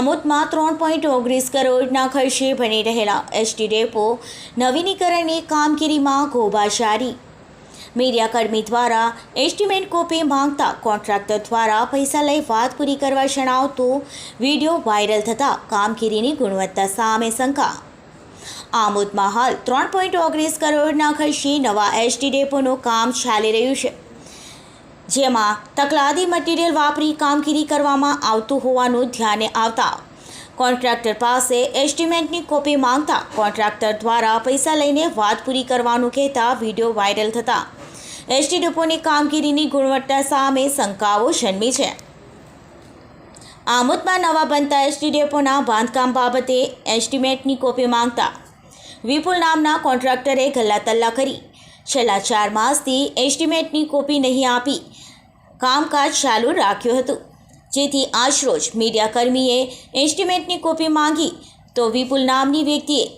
આમોદમાં ત્રણ પોઈન્ટ ઓગણીસ કરોડના ખર્ચે બની રહેલા એસટી ડેપો નવીનીકરણની કામગીરીમાં ગોબાશારી મીડિયાકર્મી દ્વારા એસ્ટિમેટ કોપી માંગતા કોન્ટ્રાક્ટર દ્વારા પૈસા લઈ વાત પૂરી કરવા જણાવતો વીડિયો વાયરલ થતાં કામગીરીની ગુણવત્તા સામે શંકા. આમોદમાં હાલ ત્રણ પોઈન્ટ ઓગણીસ કરોડના ખર્ચે નવા એસટી ડેપોનું કામ ચાલી રહ્યું છે. જેમાં તકલાદી મટીરિયલ વાપરી કામગીરી કરવામાં આવતું હોવાનું ધ્યાને આવતા કોન્ટ્રાક્ટર પાસે એસ્ટિમેટની કોપી માંગતા કોન્ટ્રાક્ટર દ્વારા પૈસા લઈને વાત પૂરી કરવાનું કહેતા વીડિયો વાયરલ થતા. એસટી ડેપોની કામગીરીની ગુણવત્તા સામે શંકાઓ જન્મી છે. આમોદમાં નવા બનતા એસટી ડેપોના બાંધકામ બાબતે એસ્ટિમેટની કોપી માંગતા વિપુલ નામના કોન્ટ્રાક્ટરે ગલ્લાતલ્લા કરી. છેલ્લા ચાર માસથી એસ્ટિમેટની કોપી નહીં આપી. કામકાજ ચાલુ રાખ્યું હતું. જેથી આજરોજ મીડિયાકર્મીએ એસ્ટિમેટની કોપી માંગી તો વિપુલ નામની વ્યક્તિએ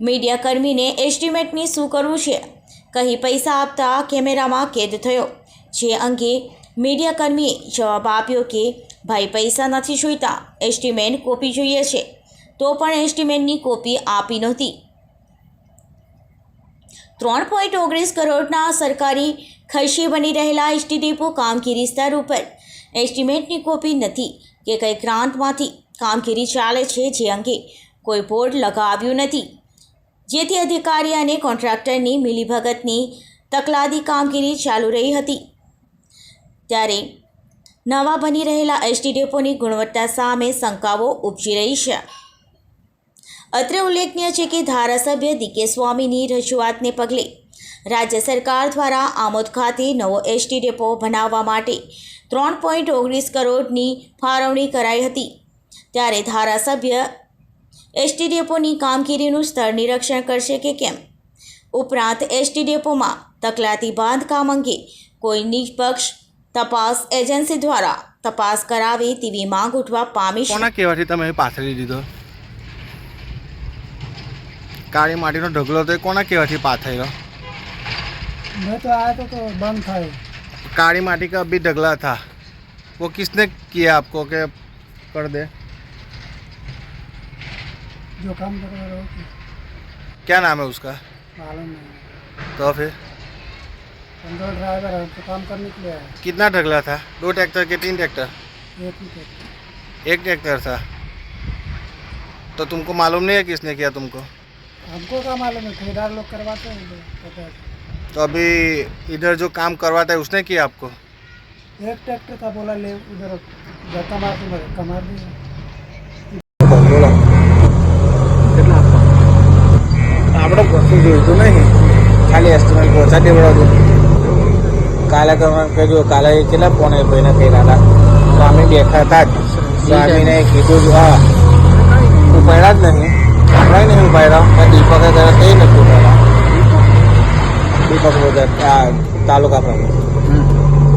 મીડિયાકર્મીને એસ્ટિમેટની શું કરવું છે? કહી પૈસા આપતા કેમેરામાં કેદ થયો. જે અંગે મીડિયાકર્મીએ જવાબ આપ્યો કે, ભાઈ, પૈસા નથી જોઈતા. એસ્ટિમેટ કોપી જોઈએ છે. તો પણ એસ્ટિમેટની કોપી આપી નહોતી. ત્રણ પોઈન્ટ ઓગણીસ કરોડના સરકારી ખર્ચે બની રહેલા એસટી ડેપો કામગીરી સ્તર ઉપર. એસ્ટિમેટની કોપી નથી કે કંઈ ગ્રાન્ટમાંથી કામગીરી ચાલે છે જે અંગે કોઈ બોર્ડ લગાવ્યું નથી. જેથી અધિકારી અને કોન્ટ્રાક્ટરની મિલીભગતની તકલાદી કામગીરી ચાલુ રહી હતી. ત્યારે નવા બની રહેલા એસટી ડેપોની ગુણવત્તા સામે શંકાઓ ઉપજી રહી છે. અત્રે ઉલ્લેખનીય છે કે ધારાસભ્ય ડીકે સ્વામીની રજૂઆતને પગલે રાજ્ય સરકાર દ્વારા આમોદ ખાતે નવો એસટી ડેપો બનાવવા માટે ત્રણ પોઈન્ટ ઓગણીસ કરોડની ફાળવણી કરાઈ હતી. ત્યારે ધારાસભ્ય એસટી ડેપોની કામગીરીનું સ્તર નિરીક્ષણ કરશે કે કેમ? ઉપરાંત, એસટી ડેપોમાં તકલાતી બાંધકામ અંગે કોઈ નિષ્પક્ષ તપાસ એજન્સી દ્વારા તપાસ કરાવે તેવી માંગ ઉઠવા પામી કોના કહેવાથી તમે પાથરી દીધો? કાળી માટીનો ઢગલો તો એ કોના કહેવાથી પાથર્યો मैं तो आया तो, तो बंद था ये। काली माटी का अभी ढगला था वो किसने किया आपको के कर दे जो काम कर रहा हो क्या नाम है उसका मालूम नहीं तो फिर अंदर ड्राइवर है तो काम करने के लिए आया कितना ढगला था दो ट्रैक्टर के तीन ट्रैक्टर एक ही टेक्टर। एक ट्रैक्टर था तो तुमको मालूम नहीं है किसने किया तुमको हमको क्या मालूम है ठेकेदार लोग करवाते हैं उधर, पता है। तो अभी इधर जो काम करवाता है उसने किया आपको एक ट्रैक्टर था बोला ले उधर धक्का मार के मरे कमार दिया આપણે કશું જોઈતું નહીં ખાલી એસ્ટિમેટ પહોંચા દેવડાવજો કાલે કરવાનું કહ્યું કાલે કેટલા ફોન એ ભાઈને કર્યા હતા સ્વામી બેઠા હતા જ સ્વામીને કીધું જ હા તાલુકા પ્રમુખ.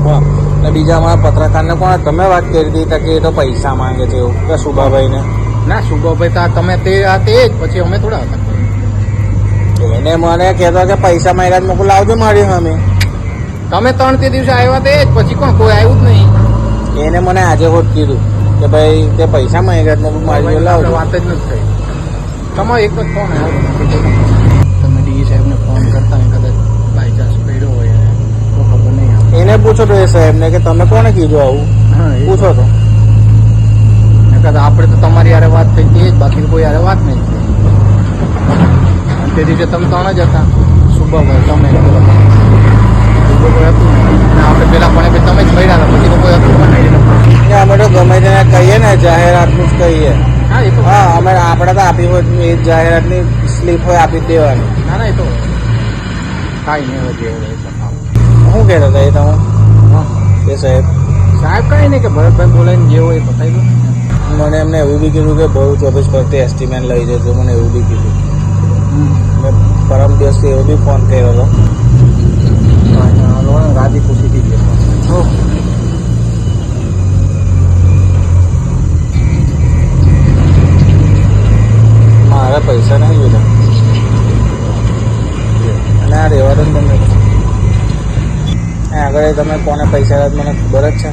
હા. ને બીજા અમારા પત્રકારને કોણ તમે વાત કરી હતી કે એ તો પૈસા માંગે છે એવું. કે સુભાભાઈને? ના સુભાભાઈ તો તમે તે આ તે જ પછી અમે થોડા હતા. એને મને કહેતો કે પૈસા માંગ્યા જ મોકલ લાવજો મારી સામે. તમે ત્રણ તે દિવસે આવ્યા તે જ પછી કોણ કોઈ આવ્યું જ નહીં. એને મને આજે હોત કીધું કે ભાઈ તે પૈસા માંગ્યા જ મોકલ મારી લાવજો. વાત જ નથી થઈ. તમારો એક જ ફોન આવ્યો તમે ડીઈ સાહેબને ફોન કરતા હોય કદાચ બાય ચાન્સ પડ્યો હોય તો ખબર નહીં આવે એને પૂછો તો એ સાહેબને કે તમે કોને કીધું આવું? પૂછો તો. આપણે તો તમારી યારે વાત થઈ હતી જ બાકી કોઈ યારે વાત નહીં તે દિવસે તમે ત્રણ જ હતા. શુભભાઈ તમે. આપણે પેલા પણ તમે જ મળ્યા હતા પછી કોઈ હતું અમે તો ગમે તેને કહીએ ને જાહેરાતનું જ કહીએ. હા અમે આપણે તો આપી હોય એ જાહેરાતની સ્લીપ હોય આપી દેવાની. ના ના એ તો કાંઈ નહીં જે હોય થાવ. શું કહેતા હતા એ તમે એ સાહેબ સાહેબ કાંઈ નહીં કે ભરતભાઈ બોલાવીને જે હોય બતાવી દો મને એમને એવું બી કીધું કે બહુ ચોવીસ પરથી એસ્ટિમેટ લઈ જજો મને એવું બી કીધું મેં પરમ દિવસથી એવો બી ફોન કર્યો હતો રાજી ખુશીથી અત્યારે તમે કોને પૈસા મને ખબર જ છે.